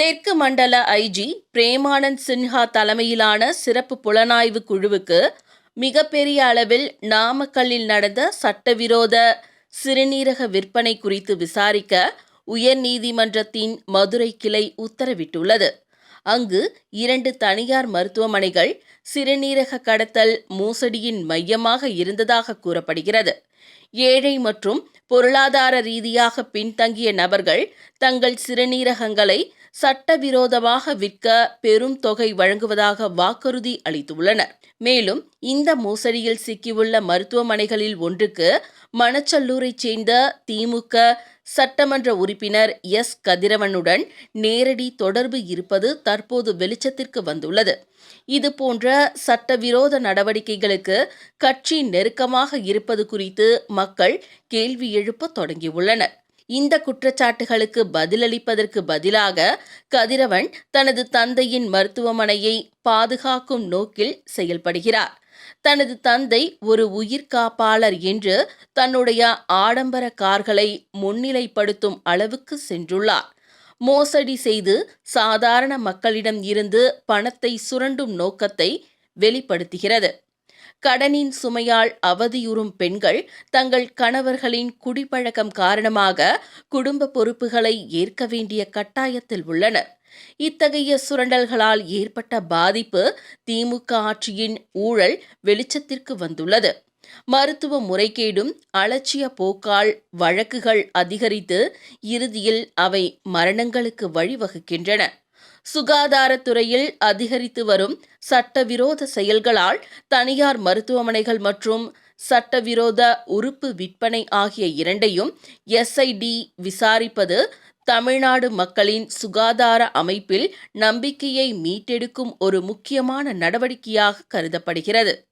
தெற்கு மண்டல ஐஜி பிரேமானந்த் சின்ஹா தலைமையிலான சிறப்பு புலனாய்வு குழுவுக்கு மிகப்பெரிய அளவில் நாமக்கல்லில் நடந்த சட்டவிரோத சிறுநீரக விற்பனை குறித்து விசாரிக்க உயர்நீதிமன்றத்தின் மதுரை கிளை உத்தரவிட்டுள்ளது. அங்கு இரண்டு தனியார் மருத்துவமனைகள் சிறுநீரக கடத்தல் மோசடியின் மையமாக இருந்ததாக கூறப்படுகிறது. ஏழை மற்றும் பொருளாதார ரீதியாக பின்தங்கிய நபர்கள் தங்கள் சிறுநீரகங்களை சட்டவிரோதமாக விற்க பெரும் தொகை வழங்குவதாக வாக்குறுதி அளித்துள்ளனர். மேலும் இந்த மோசடியில் சிக்கியுள்ள மருத்துவமனைகளில் ஒன்றுக்கு மணச்சல்லூரைச் சேர்ந்த திமுக சட்டமன்ற உறுப்பினர் எஸ். கதிரவனுடன் நேரடி தொடர்பு இருப்பது தற்போது வெளிச்சத்திற்கு வந்துள்ளது. இதுபோன்ற சட்டவிரோத நடவடிக்கைகளுக்கு கட்சி நெருக்கமாக இருப்பது குறித்து மக்கள் கேள்வி எழுப்ப தொடங்கியுள்ளனர். இந்த குற்றச்சாட்டுகளுக்கு பதிலளிப்பதற்கு பதிலாக கதிரவன் தனது தந்தையின் மருத்துவமனையை பாதுகாக்கும் நோக்கில் செயல்படுகிறார். தனது தந்தை ஒரு உயிர் காப்பாளர் என்று தன்னுடைய ஆடம்பர கார்களை முன்னிலைப்படுத்தும் அளவுக்கு சென்றுள்ளார். மோசடி செய்து சாதாரண மக்களிடம் இருந்து பணத்தை சுரண்டும் நோக்கத்தை வெளிப்படுத்துகிறது. கடனின் சுமையால் அவதியுறும் பெண்கள் தங்கள் கணவர்களின் குடிப்பழக்கம் காரணமாக குடும்ப பொறுப்புகளை ஏற்க வேண்டிய கட்டாயத்தில் உள்ளனர். இத்தகைய சுரண்டல்களால் ஏற்பட்ட பாதிப்பு திமுக ஆட்சியின் ஊழல் வெளிச்சத்திற்கு வந்துள்ளது. மருத்துவ முறைகேடும் அலட்சிய போக்கால் வழக்குகள் அதிகரித்து இறுதியில் அவை மரணங்களுக்கு வழிவகுக்கின்றன. சுகாதாரத்துறையில் அதிகரித்து வரும் சட்டவிரோத செயல்களால் தனியார் மருத்துவமனைகள் மற்றும் சட்டவிரோத உறுப்பு விற்பனை ஆகிய இரண்டையும் எஸ்ஐடி விசாரிப்பது தமிழ்நாடு மக்களின் சுகாதார அமைப்பில் நம்பிக்கையை மீட்டெடுக்கும் ஒரு முக்கியமான நடவடிக்கையாக கருதப்படுகிறது.